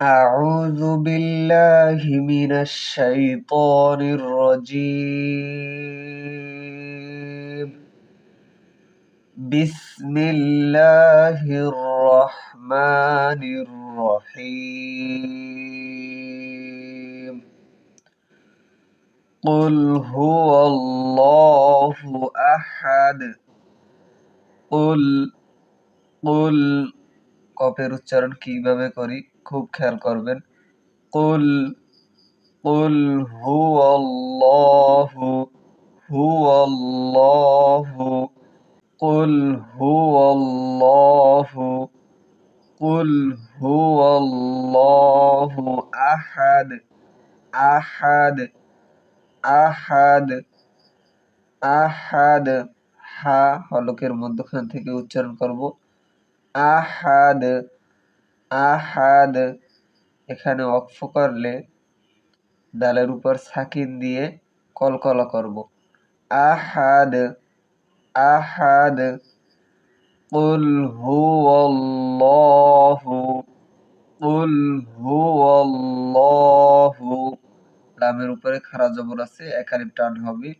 أعوذ بالله من الشيطان الرجيم بسم الله الرحمن الرحيم قل هو الله أحد قل قل কপের উচ্চারণ কিভাবে করি খুব খেয়াল করবেন। কুল কুল হু আল্লাহু হু আল্লাহু কুল হু আল্লাহু কুল হু আল্লাহু আহাদ আহাদ আহাদ আহাদ, হা হলকের মধ্যখান থেকে উচ্চারণ করব। আহাদ আহাদ এখানে অক্ষ করলে ডালের উপর সাকিন দিয়ে কলকলা করব আহাদ আহাদ قل هو الله قل هو الله লামের উপরে খারা জবর আছে একালিপ টান হবে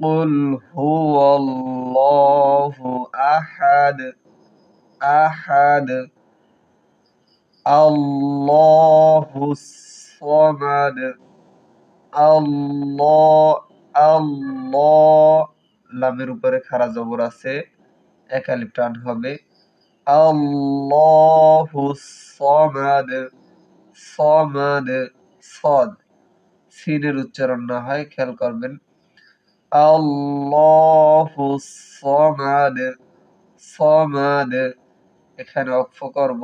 قل هو الله আহাদ আহাদ আল্লাহু সামাদ আল্লাহ আল্লাহ লামের উপরে খারা জবর আছে একালিপ টান হবে। আল্লাহু সামাদ সামাদ, সদ। সিনের উচ্চারণ না হয়, খেয়াল করবেন। আল্লাহু সামাদ সামাদ। এখানে অক্ষ করব।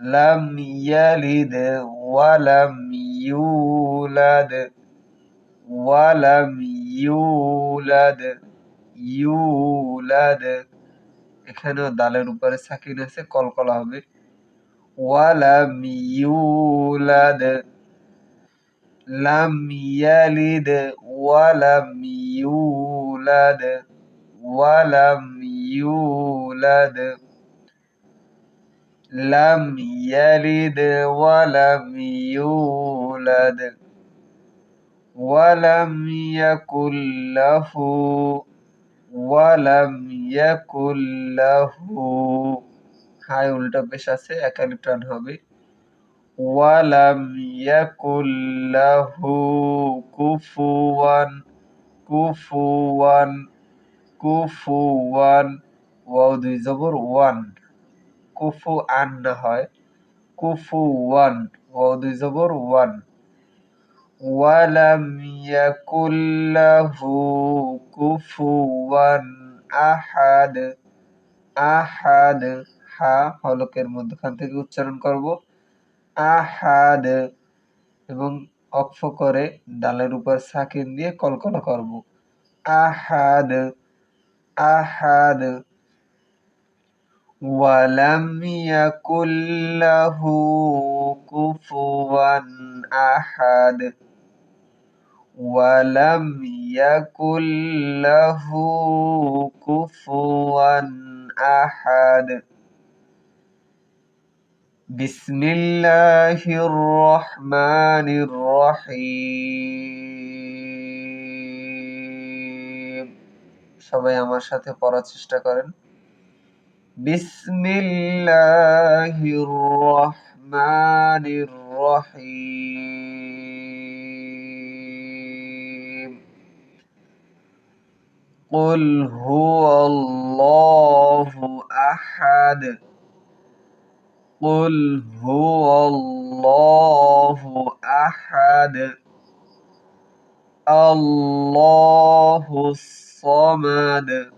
লাম ইয়ালিদ ওয়ালাম ইউলাদ ওয়ালাম ইউলাদ ইউলাদ এখানেও দালের উপরে সাকিন আছে, কলকলা হবে। ওয়ালাম ইউলাদ, লাম ইয়ালিদ, ওয়ালাম ইউলাদ ওয়ালাম ইউলাদ। লাম ইয়ালিদ ওয়ালাম ইউলাদ ওয়ালাম ইয়াকুল লাহু ওয়ালাম ইয়াকুল লাহু হাই, উল্টা পেশ আছে একালি টান হবে। ওয়ালাম ইয়াকুল লাহু কুফুয়ান কুফুয়ান কুফুয়ান, ওয়াও, দুই জবর, ওয়ান। কুফু আন হয়। কুফু ওয়ান ওয়াও দুই জবর ওয়ান। ওয়ালাম ইয়াকুল্লাহু কুফুয়ান আহাদ। আহাদ, হা, হলকের মধ্যখান থেকে উচ্চারণ করব। আহাদ, এবং অক্ষ করে ডালের উপর সাকিন দিয়ে কলকলা করব। আহাদ আহাদ ولم يكن له كفوا أحد ولم يكن له كفوا أحد بسم الله الرحمن الرحيم সবাই আমার সাথে পড়ার চেষ্টা করেন بسم الله الرحمن الرحيم. قل هو الله أحد. قل هو الله أحد. الله الصمد.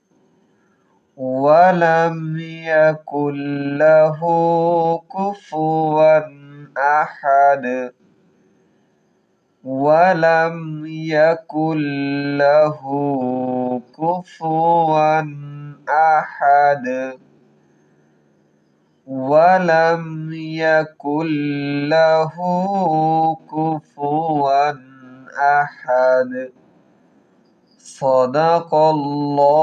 ولم يكن له كفوا أحد. ولم يكن له كفوا أحد. ولم يكن له كفوا أحد. صدق الله